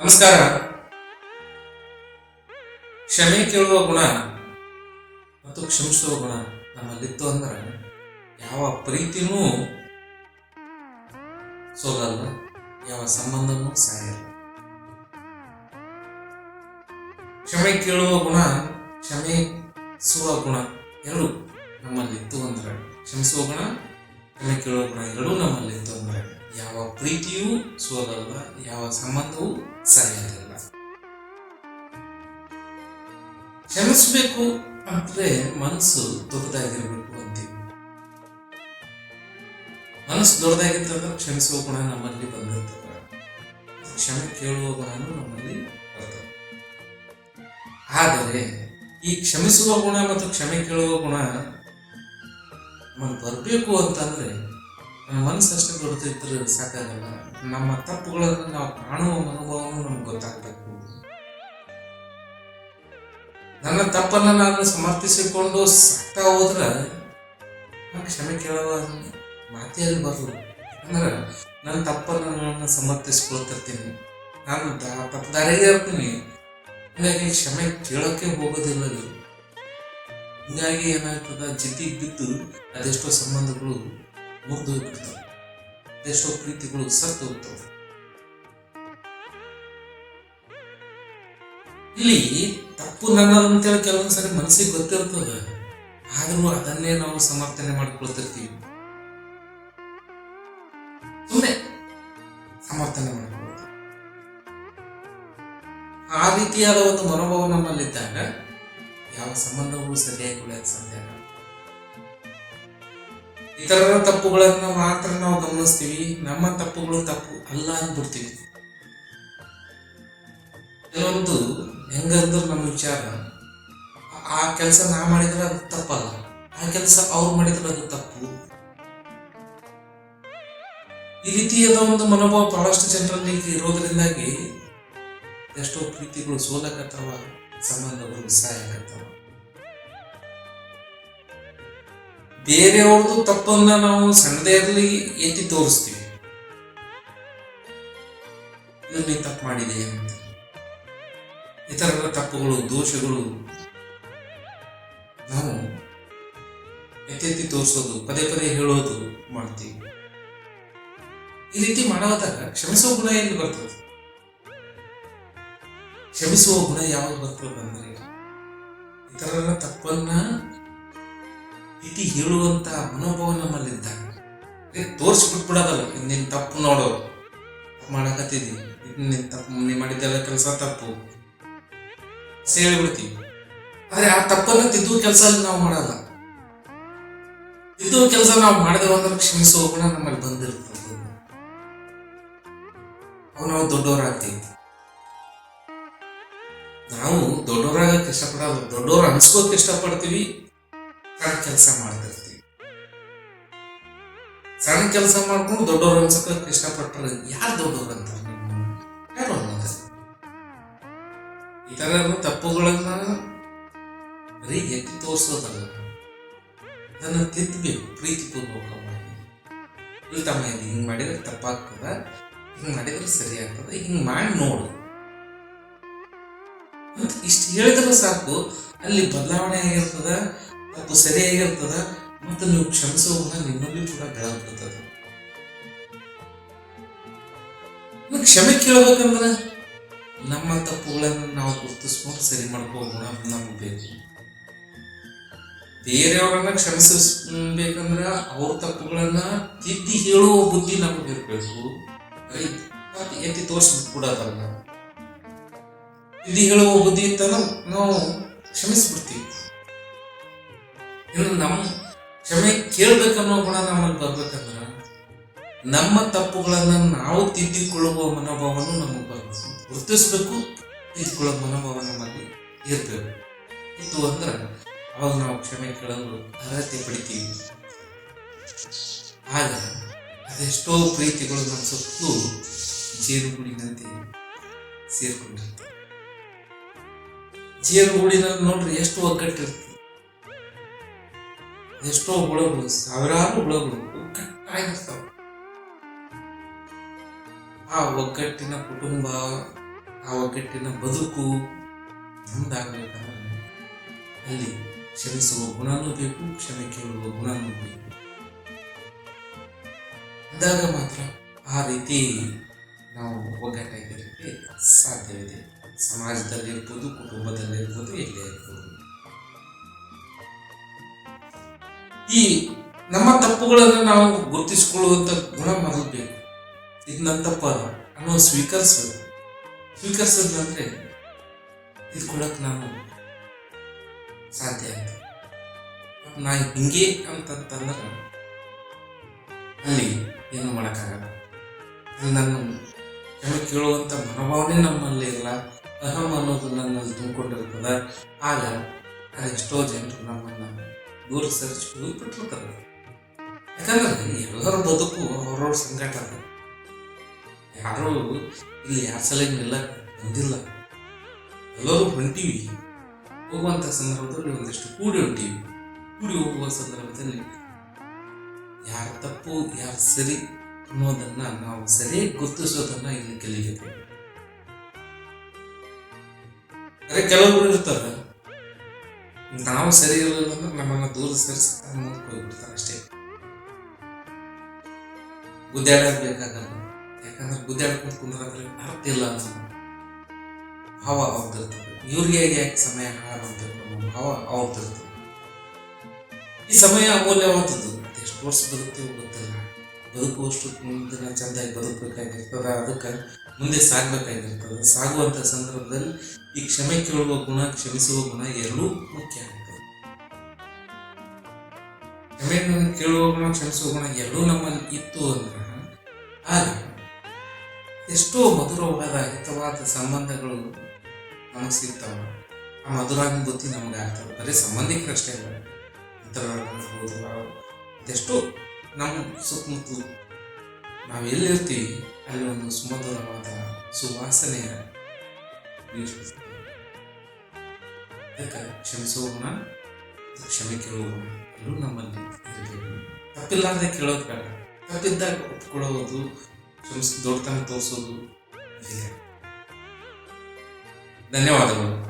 ನಮಸ್ಕಾರ. ಕ್ಷಮೆ ಕೇಳುವ ಗುಣ ಮತ್ತು ಕ್ಷಮಿಸುವ ಗುಣ ನಮ್ಮಲ್ಲಿತ್ತು ಅಂದ್ರೆ ಯಾವ ಪ್ರೀತಿನೂ ಸೋಲಲ್ಲ, ಯಾವ ಸಂಬಂಧನೂ ಸಾಯಲ್ಲ. ಕ್ಷಮೆ ಕೇಳುವ ಗುಣ, ಕ್ಷಮೆ ಸುವ ಗುಣ ಎರಡು ನಮ್ಮಲ್ಲಿತ್ತು ಅಂದ್ರೆ ಕ್ಷಮಿಸುವ ಗುಣ ಗುಣ ಎರಡೂ ನಮ್ಮಲ್ಲಿ ಅಂದ್ರೆ ಯಾವ ಪ್ರೀತಿಯೂ ಸೋಲಲ್ಲ, ಯಾವ ಸಂಬಂಧವೂ ಸರಿಯಾಗಿಲ್ಲ. ಕ್ಷಮಿಸಬೇಕು ಅಂದ್ರೆ ಮನಸ್ಸು ದೊಡ್ಡದಾಗಿರ್ಬೇಕು ಅಂತೀವಿ. ಮನಸ್ಸು ದೊಡ್ಡದಾಗಿರ್ತಂದ್ರೆ ಕ್ಷಮಿಸುವ ಗುಣ ನಮ್ಮಲ್ಲಿ ಬಂದಿರ್ತದೆ. ಕ್ಷಮೆ ಕೇಳುವ ಗುಣನೂ ನಮ್ಮಲ್ಲಿ ಬರ್ತದೆ. ಆದರೆ ಈ ಕ್ಷಮಿಸುವ ಗುಣ ಮತ್ತು ಕ್ಷಮೆ ಕೇಳುವ ಗುಣ ನಮಗೆ ಬರಬೇಕು ಅಂತಂದ್ರೆ ನಮ್ಮ ಮನಸ್ಸು ಅಷ್ಟೇ ಬರುತ್ತಿದ್ದರೆ ಸಾಕಾಗಲ್ಲ. ನಮ್ಮ ತಪ್ಪುಗಳನ್ನು ನಾವು ಕಾಣುವ ಮನೋಭಾವನೂ ನಮ್ಗೆ ಗೊತ್ತಾಗಬೇಕು. ನನ್ನ ತಪ್ಪನ್ನು ನಾನು ಸಮರ್ಥಿಸಿಕೊಂಡು ಸಾಕ್ತಾ ಹೋದ್ರೆ ಕ್ಷಮೆ ಕೇಳುವ ಮಾತೆಯಲ್ಲಿ ಬರಲ್ಲ. ಅಂದ್ರೆ ನನ್ನ ತಪ್ಪನ್ನು ನಾನು ಸಮರ್ಥಿಸ್ಕೊಳ್ತಿರ್ತೀನಿ. ನಾನು ದಾರಿಗೆ ಇರ್ತೀನಿ. ಹಾಗಾಗಿ ಕ್ಷಮೆ ಕೇಳೋಕ್ಕೆ ಹೋಗೋದಿಲ್ಲ ಹೀಗಾಗಿ ಏನಾಗ್ತದ ಜಿತಿ ಬಿದ್ದು ಅದೆಷ್ಟೋ ಸಂಬಂಧಗಳು ಮುರಿದು ಹೋಗ್ಬಿಡ್ತವೆ ಅದೆಷ್ಟೋ ಪ್ರೀತಿಗಳು ಸತ್ತು ಹೋಗ್ತವೆ ಇಲ್ಲಿ ತಪ್ಪು ನನ್ನ ಅಂತೇಳಿ ಕೆಲವೊಂದ್ಸರಿ ಮನಸ್ಸಿಗೆ ಗೊತ್ತಿರ್ತದ. ಆದ್ರೂ ಅದನ್ನೇ ನಾವು ಸಮರ್ಥನೆ ಮಾಡ್ಕೊಳ್ತಿರ್ತೀವಿ. ಸುಮ್ಮನೆ ಸಮರ್ಥನೆ ಮಾಡ್ಕೊಳ್ಳೋದು ಆ ರೀತಿಯಾದ ಒಂದು ಮನೋಭಾವ ನಮ್ಮಲ್ಲಿದ್ದಾಗ ಯಾವ ಸಂಬಂಧವೂ ಸರಿಯಾಗಿ ಉಳಿಯಕ್ಕೆ ಸಾಧ್ಯ ಆಗಲ್ಲ. ಇತರರ ತಪ್ಪುಗಳನ್ನ ಮಾತ್ರ ನಾವು ಗಮನಿಸ್ತೀವಿ. ನಮ್ಮ ತಪ್ಪುಗಳು ತಪ್ಪು ಅಲ್ಲ ಅಂದ್ಬಿಡ್ತೀವಿ. ಕೆಲವೊಂದು ಹೆಂಗಂದ್ರೆ ನಮ್ಮ ವಿಚಾರ, ಆ- ಆ ಕೆಲಸ ನಾ ಮಾಡಿದ್ರೆ ಅದು ತಪ್ಪಲ್ಲ. ಆ ಕೆಲಸ ಅವ್ರು ಮಾಡಿದ್ರೆ ಅದು ತಪ್ಪು. ಈ ರೀತಿಯಾದ ಒಂದು ಮನೋಭಾವ ಬಹಳಷ್ಟು ಜನರಲ್ಲಿ ಇರೋದ್ರಿಂದಾಗಿ ಎಷ್ಟೋ ಪ್ರೀತಿಗಳು ಸೋಲಕತ್ತವ. ಸಂಬಂಧಗಳು ಸಾಯಕತ್ತವ ಬೇರೆಯವ್ರದ್ದು ತಪ್ಪನ್ನ ನಾವು ಸಣ್ಣದೇ ಇರಲಿ ಎತ್ತಿ ತೋರಿಸ್ತೀವಿ. ಇದು ನೀ ತಪ್ಪು ಮಾಡಿದೆ ಅಂತ. ಇತರರ ತಪ್ಪುಗಳು, ದೋಷಗಳು ನಾವು ಎತ್ತೆತ್ತಿ ತೋರಿಸೋದು, ಪದೇ ಪದೇ ಹೇಳೋದು ಮಾಡ್ತೀವಿ. ಈ ರೀತಿ ಮಾಡೋದಾಗ ಕ್ಷಮಿಸೋ ಗುಣ ಎಲ್ಲಿ ಬರ್ತದೆ? ಕ್ಷಮಿಸುವ ಗುಣ ಯಾವಾಗ ಬರ್ತದೆ ಅಂದ್ರೆ ಇತರರ ತಪ್ಪನ್ನ ಇತಿ ಹೇಳುವಂತ ಮನೋಭಾವ ನಮ್ಮಲ್ಲಿದ್ದಾಗ ತೋರಿಸ್ಬಿಟ್ಬಿಡೋದಲ್ಲ ನಿನ್ ತಪ್ಪು ನೋಡೋ. ತಪ್ಪು ಮಾಡಕತ್ತಿದಿ. ಇದು ನಿನ್ ತಪ್ಪು, ನೀ ಮಾಡಿದ್ದೆಲ್ಲ ಕೆಲಸ ತಪ್ಪು. ಸೇರಿಬಿಡ್ತೀವಿ ಆದ್ರೆ ಆ ತಪ್ಪನ್ನ ತಿದ್ದುವ ಕೆಲಸ ನಾವು ಮಾಡಲ್ಲ. ತಿದ್ದುವ ಕೆಲಸ ನಾವು ಮಾಡಿದೆವು ಅಂದ್ರೆ ಕ್ಷಮಿಸುವ ಗುಣ ನಮ್ಮಲ್ಲಿ ಬಂದಿರ್ತದೆ. ಅವು ನಾವು ದೊಡ್ಡವರಾಗ್ತೀವಿ ನಾವು ದೊಡ್ಡವರಾಗ ಇಷ್ಟಪಡೋದು ದೊಡ್ಡವ್ರು ಅನ್ಸ್ಕೋಕ್ ಇಷ್ಟಪಡ್ತೀವಿ, ಸಣ್ಣ ಕೆಲಸ ಮಾಡ್ತಿರ್ತೀವಿ ಸಣ್ಣ ಕೆಲಸ ಮಾಡ್ಕೊಂಡು ದೊಡ್ಡವ್ರು ಅನ್ಸಕ್ ಇಷ್ಟಪಟ್ಟರೆ ಯಾರು ದೊಡ್ಡವ್ರು ಅಂತ ಯಾರು ಅನ್ನೋದು ತಪ್ಪುಗಳನ್ನ ಬರೀ ಎತ್ತಿ ತೋರಿಸೋದಲ್ಲ. ಅದನ್ನು ತಿದ್ದಬೇಕು ಪ್ರೀತಿಪೂರ್ವಕವಾಗಿ. ಇಲ್ಲ ತಮ್ಮ ಹಿಂಗ್ ಮಾಡಿದ್ರೆ ತಪ್ಪಾಗ್ತದ, ಹಿಂಗ್ ಮಾಡಿದ್ರೆ ಸರಿ ಆಗ್ತದ, ಹಿಂಗ್ ಮಾಡಿ ನೋಡು. ಇಷ್ಟು ಹೇಳಿದ್ರೆ ಸಾಕು. ಅಲ್ಲಿ ಬದಲಾವಣೆ ಆಗಿರ್ತದ ತಪ್ಪು ಸರಿಯಾಗಿರ್ತದ, ಮತ್ತು ನೀವು ಕ್ಷಮಿಸುವ ನಿಮ್ಮಲ್ಲಿ ಕೂಡ ಬೆಳಗ್ಬಿಡ್ತದೆ ಕ್ಷಮೆ ಕೇಳಬೇಕಂದ್ರೆ ನಮ್ಮ ತಪ್ಪುಗಳನ್ನು ನಾವು ಗುರುತಿಸ್ಕೊಂಡು ಸರಿ ಮಾಡ್ಕೋ ನಮ್ಗೆ ಬೇಕು. ಬೇರೆಯವರನ್ನ ಕ್ಷಮಿಸಬೇಕಂದ್ರೆ ಅವ್ರ ತಪ್ಪುಗಳನ್ನ ತಿದ್ದಿ ಹೇಳುವ ಬುದ್ಧಿ ನಮಗೆ ಇರಬೇಕು. ಎತ್ತಿ ತೋರಿಸ್ಬಿಟ್ಟು ಕೊಡೋದಲ್ಲ ತಿದ್ದಿ ಹೇಳುವ ಬುದ್ಧಿ ಇತ್ತಂದ್ರೆ ನಾವು ಕ್ಷಮಿಸ್ಬಿಡ್ತೀವಿ. ಇನ್ನು ನಮ್ಮ ಕ್ಷಮೆ ಕೇಳ್ಬೇಕನ್ನೋ ಗುಣ ನಮ್ಮಲ್ಲಿ ಬರ್ಬೇಕಂದ್ರೆ ನಮ್ಮ ತಪ್ಪುಗಳನ್ನ ನಾವು ತಿದ್ದಿಕೊಳ್ಳುವ ಮನೋಭಾವನೂ ನಮಗೆ ಬರಬೇಕು. ಗುರುತಿಸ್ಬೇಕು, ತಿದ್ದಿಕೊಳ್ಳುವ ಮನೋಭಾವ ನಮ್ಮಲ್ಲಿ ಇರಬೇಕು. ಇತ್ತು ಅಂದ್ರೆ ಅವಾಗ ನಾವು ಕ್ಷಮೆ ಕೇಳಲು ಅರ್ಹತೆ ಪಡಿತೀವಿ. ಆಗ ಅದೆಷ್ಟೋ ಪ್ರೀತಿಗಳು ನಮ್ಮ ಸುತ್ತಲೂ ಜೇನುಗೂಡಿನಂತೆ ಸೇರ್ಕೊಂಡಿರ್ತವೆ. ಜೇನುಗೂಡಿನಲ್ಲಿ ನೋಡ್ರಿ ಎಷ್ಟು ಒಗ್ಗಟ್ಟಿರ್ತದೆ ಎಷ್ಟೋ ಹುಳಗಳು, ಸಾವಿರಾರು ಹುಳಗಳು ಒಗ್ಗಟ್ಟಾಗಿರ್ತಾವ ಆ ಒಗ್ಗಟ್ಟಿನ ಕುಟುಂಬ, ಆ ಒಗ್ಗಟ್ಟಿನ ಬದುಕು ಮುಂದಾಗಬೇಕಂದ್ರೆ ಅಲ್ಲಿ ಕ್ಷಮಿಸುವ ಗುಣನೂ ಬೇಕು ಕ್ಷಮೆ ಕೇಳುವ ಗುಣನೂ ಬೇಕು. ಅಂದಾಗ ಮಾತ್ರ ಆ ರೀತಿ ನಾವು ಒಗ್ಗಟ್ಟಾಗಿರಲಿಕ್ಕೆ ಸಾಧ್ಯವಿದೆ. ಸಮಾಜದಲ್ಲಿ ಕುಟುಂಬದಲ್ಲಿರ್ಬೋದು ಎಲ್ಲೇ ಇರ್ಬೋದು. ಈ ನಮ್ಮ ತಪ್ಪುಗಳನ್ನು ನಾವು ಗುರುತಿಸಿಕೊಳ್ಳುವಂತ ಗುಣ ಮಾಡಬೇಕು ಬೇಕು ಇದು ನನ್ನ ತಪ್ಪ ಅನ್ನೋ ಸ್ವೀಕರಿಸೋದು ಸ್ವೀಕರಿಸಿದ್ನಂದ್ರೆ ತಿಳ್ಕೊಳಕ್ ನಾನು ಸಾಧ್ಯ ಅಂತ ನಾ ಹಿಂಗೆ ಅಂತಂತಂದ್ರೆ ಅಲ್ಲಿ ಏನು ಮಾಡೋಕ್ಕಾಗಲ್ಲ. ಅಲ್ಲಿ ನಾನು ಕ್ಷಮೆ ಕೇಳುವಂಥ ಮನೋಭಾವನೆ ನಮ್ಮಲ್ಲಿ ಇಲ್ಲ. ಅಹಂ ಅನ್ನೋದು ನನ್ನಲ್ಲಿ ತುಂಬಿಕೊಂಡಿರ್ತದೆ. ಆಗ ಎಷ್ಟೋ ಜನರು ನಮ್ಮನ್ನು ದೂರ ಸರಿಸಿಕೊಂಡು ಬಿಟ್ಟಿರ್ತಾರೆ ಯಾಕಂದ್ರೆ ಎಲ್ಲರ ಬದುಕು ಅವ್ರವ್ರ ಸಂಕಟ ಯಾರೂ ಇಲ್ಲಿ ಯಾರ ಸಲ ನಿಲ್ಲಕ್ ಬಂದಿಲ್ಲ. ಎಲ್ಲರೂ ಹೊಂಟೀವಿ ಹೋಗುವಂಥ ಸಂದರ್ಭದಲ್ಲಿ ಒಂದಿಷ್ಟು ಕೂಡಿ ಹೊಂಟೀವಿ ಕೂಡಿ ಹೋಗುವ ಸಂದರ್ಭದಲ್ಲಿ ಯಾರ ತಪ್ಪು, ಯಾರು ಸರಿ ಅನ್ನೋದನ್ನು ನಾವು ಸರಿ ಗುರುತಿಸೋದನ್ನ ಇಲ್ಲಿ ಕಲಿಬೇಕು ಅದೇ ಕೆಲವೊಬ್ರು ಇರ್ತಾರೆ ನಾವು ಸರಿ ಇರಲಿಲ್ಲ ಅಂದ್ರೆ ನಮ್ಮನ್ನ ದೂರ ಸರಿಸಿ ಹೋಗ್ಬಿಡ್ತಾರೆ ಅಷ್ಟೇ. ಗುದ್ದಾಡಬೇಕಾಗಲ್ಲ ಯಾಕಂದ್ರೆ ಗುದ್ದಾಡ್ಕೊಂಡು ಕುಂದ್ರೆ ಅರ್ಥ ಇಲ್ಲ ಅನ್ನೋ ಭಾವ ಅವ್ರದ್ದಿರ್ತದೆ. ಇವ್ರಿಗೆ ಯಾಕೆ ಸಮಯ ಹಾಳಾಗುತ್ತೆ ಭಾವ ಅವ್ರದ್ದಿರ್ತದೆ. ಈ ಸಮಯ ಅಮೂಲ್ಯವಾದದ್ದು. ಎಷ್ಟು ವರ್ಷ ಬದುಕ್ತೀವೋ ಗೊತ್ತಿಲ್ಲ. ಬದುಕುವಷ್ಟು ಮುಂದಿನ ಚೆಂದಾಗಿ ಬದುಕಬೇಕಾಗಿರ್ತದೆ. ಅದಕ್ಕೆ ಮುಂದೆ ಸಾಗಬೇಕಾಗಿರ್ತದೆ. ಸಾಗುವಂಥ ಸಂದರ್ಭದಲ್ಲಿ ಈ ಕ್ಷಮೆ ಕೇಳುವ ಗುಣ, ಕ್ಷಮಿಸುವ ಗುಣ ಎರಡೂ ಮುಖ್ಯ ಆಗ್ತದೆ ಕ್ಷಮೆ ಕೇಳುವ ಗುಣ, ಕ್ಷಮಿಸುವ ಗುಣ ಎರಡೂ ನಮ್ಮಲ್ಲಿ ಇತ್ತು ಅಂದ್ರೆ ಆಗ ಎಷ್ಟೋ ಮಧುರವಾದ, ಹಿತವಾದ ಸಂಬಂಧಗಳು ನಮಗೆ ಸಿಗ್ತಾವ. ಆ ಮಧುರಾನುಭೂತಿ ನಮಗೆ ಆಗ್ತದೆ ಬರೀ ಸಂಬಂಧಿಕರಷ್ಟೇ ಇಲ್ಲ ಇತರ ಎಷ್ಟೋ ನಮ್ಮ ಸುತ್ತಮುತ್ತಲು ನಾವು ಎಲ್ಲಿರ್ತೀವಿ? ಅಲ್ಲಿ ಒಂದು ಸುಮಧುರವಾದ ಸುವಾಸನೆಯ. ಅದಕ್ಕೆ ಕ್ಷಮಿಸೋಣ ಕ್ಷಮೆ ಕೇಳುವ ಎಲ್ಲರೂ ನಮ್ಮಲ್ಲಿ ಇರಬೇಕು. ತಪ್ಪಿಲ್ಲಾರ್ದೆ ಕೇಳೋದು ಬೇಡ. ತಪ್ಪಿದ್ದಾಗ ಒಪ್ಕೊಳ್ಳೋದು ಕ್ಷಮಿಸಿ ದೊಡ್ಡತನ ತೋರಿಸೋದು ಧನ್ಯವಾದಗಳು.